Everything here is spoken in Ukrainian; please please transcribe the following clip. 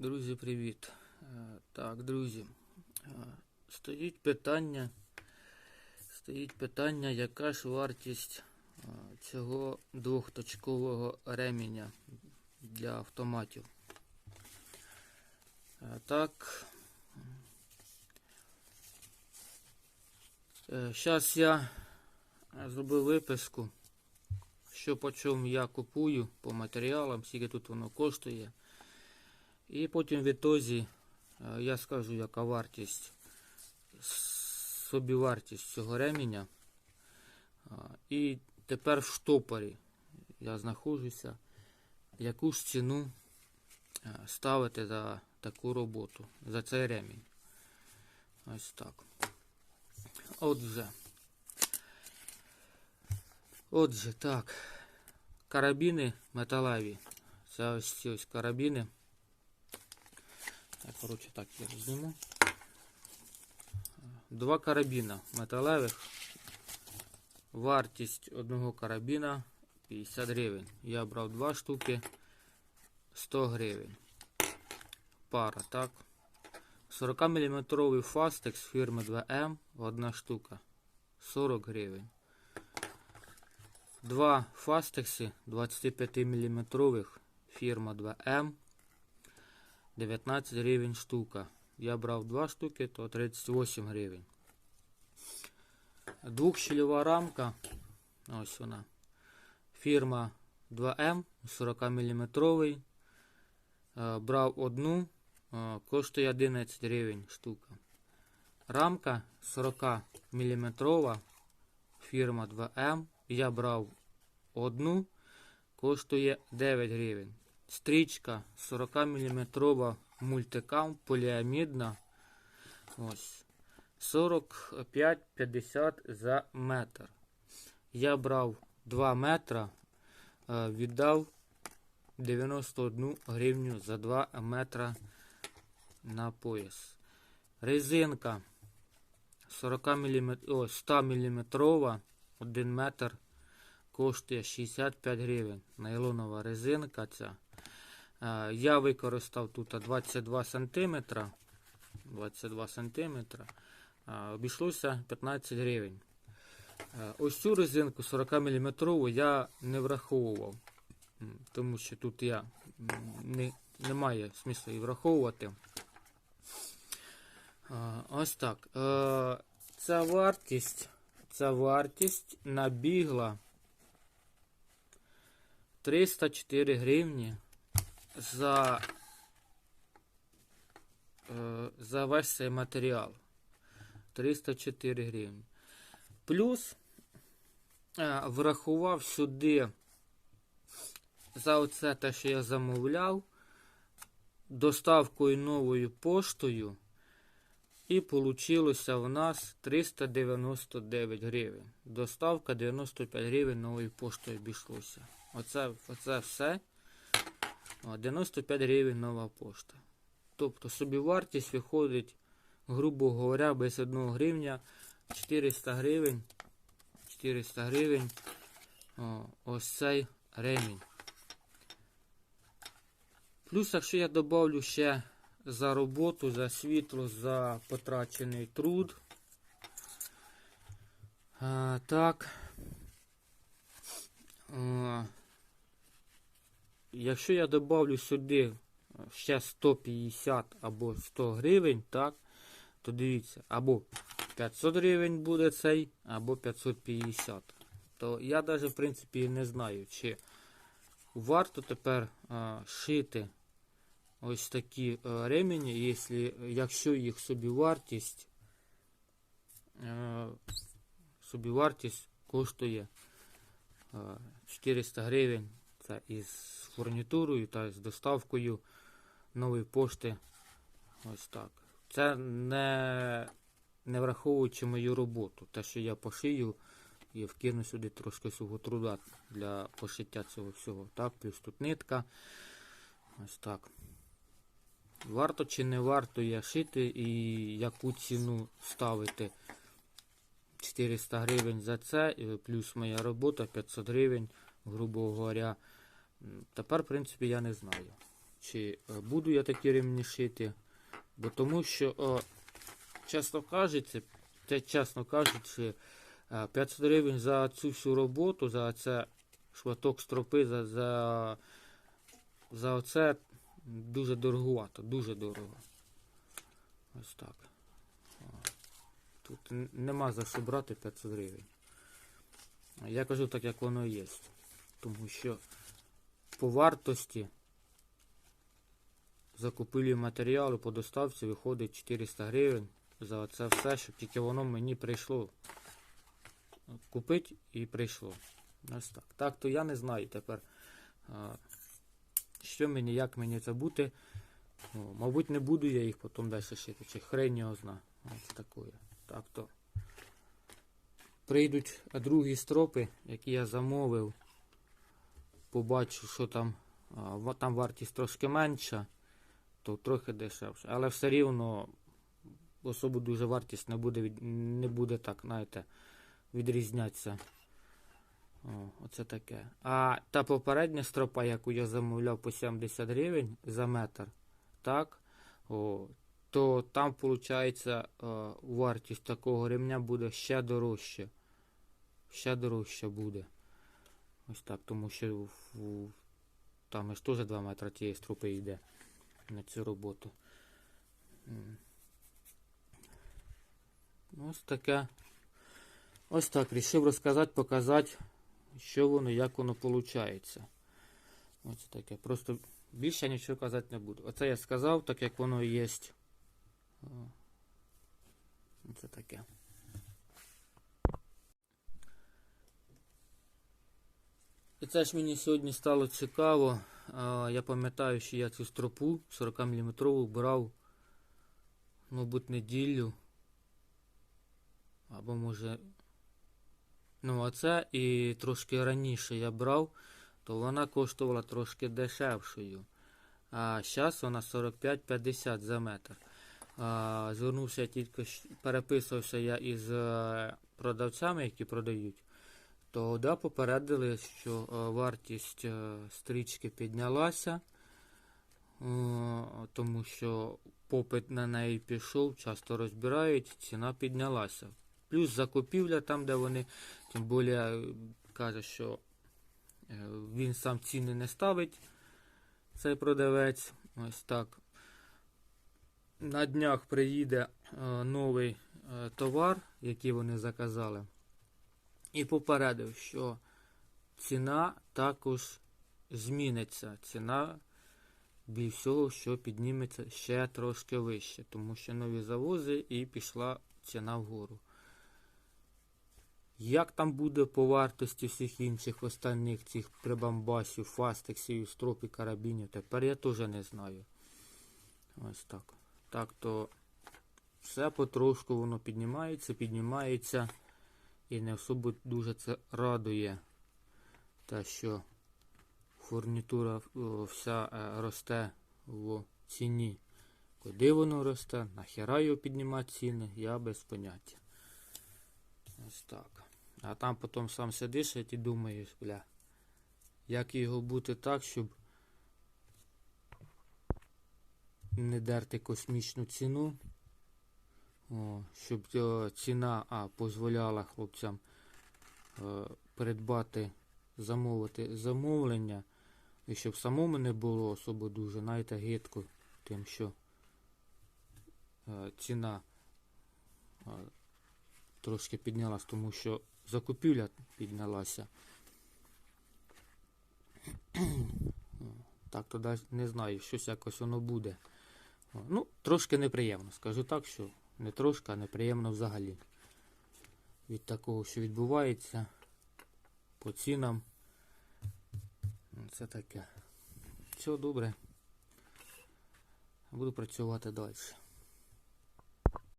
Друзі, привіт. Е, Так, друзі, е, стоїть питання, стоїть питання, яка ж вартість е, цього двохточкового ременя для автоматів. Так. Зараз я зробив виписку, що по чому я купую по матеріалам, скільки тут воно коштує. І потім в ітозі е, я скажу, яка вартість, собівартість цього ременя. І тепер в штопорі я знаходжуся, яку ж ціну е, ставити за таку роботу, за цей ремінь. Ось так. Отже. Отже, так. Карабіни металеві. Це ось ці ось карабіни. Коротше, так я зніму. Два карабіна металевих. Вартість одного карабіна 50 гривень. Я брав два штуки 100 гривень. Пара, так. 40 мм фастекс фірми 2М одна штука 40 гривень. Два фастекси 25 мм фірма 2М 19 гривень штука. Я брав 2 штуки, то 38 гривень. Двухщільова рамка. Ось вона. Фірма 2М 40 мм. Брав одну, е, коштує 11 гривень штука. Рамка 40 мм. Фірма 2М. Я брав одну, коштує 9 гривень. Стрічка 40 мм мультикам поліамідна. Ось. 45-50 за метр. Я брав 2 метра, е, віддав 91 гривню за 2 метра на пояс. Резинка 40 мм, о, 100 мм 1 метр коштує 65 гривень. Найлонова резинка ця. Е, Я використав тут 22 см. 22 см. Обійшлося 15 гривень. Е, Ось цю резинку 40 мм я не враховував, тому що тут я не, немає смислу її враховувати. Е, Ось так. Ця вартість, ця вартість набігла 304 гривні за, е, за весь цей матеріал. 304 гривні. Плюс е, врахував сюди за оце те, що я замовляв, доставкою новою поштою. І вийшло в нас 399 гривень. Доставка 95 гривень новою поштою обійшлося. Оце, оце все. 95 гривень нова пошта. Тобто собівартість виходить, грубо говоря, без 1 гривня 400 гривень. 400 гривень. О, ось цей ремінь. Плюс, якщо я додавлю ще за роботу, за світло, за потрачений труд. А, так. А, якщо я додавлю сюди ще 150 або 100 гривень, так, то дивіться, або 500 гривень буде цей, або 550. То я навіть, в принципі, не знаю, чи варто тепер а, шити ось такі е, ремені, якщо, якщо їх собівартість, е, собівартість коштує е, 400 гривень. Це із фурнітурою та з доставкою нової пошти. Ось так. Це не, не враховуючи мою роботу. Те, що я пошию і вкину сюди трошки свого труда для пошиття цього всього. Так, плюс тут нитка. Ось так. Варто чи не варто я шити і яку ціну ставити 400 гривень за це, плюс моя робота 500 гривень, грубо говоря. Тепер, в принципі, я не знаю. чи е, буду я такі ремні шити. Бо тому що, о, чесно кажучи, те, чесно кажучи, е, 500 гривень за цю всю роботу, за це шматок стропи, за, за, за оце дуже дороговато, дуже дорого. Ось так. Тут нема за що брати 500 гривень. Я кажу так, як воно є. Тому що по вартості закупили матеріали по доставці виходить 400 гривень за це все, щоб тільки воно мені прийшло. Купити і прийшло. Ось так. Так, то я не знаю тепер, що мені, як мені це бути. Ну, мабуть, не буду я їх потім далі шити, чи хрень його зна. Ось такое. Так то. Прийдуть другі стропи, які я замовив. Побачу, що там, там вартість трошки менша, то трохи дешевше. Але все рівно особо дуже вартість не буде, не буде так, знаєте, відрізнятися. О, оце таке. А та попередня стропа, яку я замовляв по 70 гривень за метр, так, о, то там, виходить, вартість такого ремня буде ще дорожче. Ще дорожче буде. Ось так, тому що там ж теж 2 метри тієї струпи йде на цю роботу. Ось таке. Ось так. Рішив розказати, показати, що воно, як воно виходить. Ось таке. Просто більше нічого казати не буду. Оце я сказав, так як воно є. Це таке. І це ж мені сьогодні стало цікаво. Я пам'ятаю, що я цю стропу 40 мм брав, мабуть, неділю. Або може. Ну, а це і трошки раніше я брав, то вона коштувала трошки дешевшою. А зараз вона 45-50 за метр. А, звернувся тільки, переписувався я із е, продавцями, які продають. То да, попередили, що е, вартість е, стрічки піднялася, е, тому що попит на неї пішов, часто розбирають, ціна піднялася. Плюс закупівля там, де вони, тим більше каже, що він сам ціни не ставить, цей продавець. Ось так. На днях приїде новий товар, який вони заказали. І попередив, що ціна також зміниться. Ціна більш всього, що підніметься ще трошки вище, тому що нові завози і пішла ціна вгору. Як там буде по вартості всіх інших остальних цих прибамбасів, фастексів, строп і карабінів, тепер я теж не знаю. Ось так. Так то все потрошку воно піднімається, піднімається. І не особо дуже це радує. Те, що фурнітура вся е, росте в ціні. Куди воно росте, нахера його піднімати ціни, я без поняття. Ось так. А там потім сам сидиш і думаєш, бля, як його бути так, щоб не дерти космічну ціну. О, щоб е, ціна а, дозволяла хлопцям е, придбати, замовити замовлення, і щоб самому не було особо дуже, знаєте, гидко, тим, що е, ціна е, трошки піднялась, тому що закупівля піднялася. Так, то не знаю, щось якось воно буде. Ну, трошки неприємно. Скажу так, що не трошки, а неприємно взагалі. Від такого, що відбувається по цінам. Ну, Це таке. Все добре. Буду працювати далі.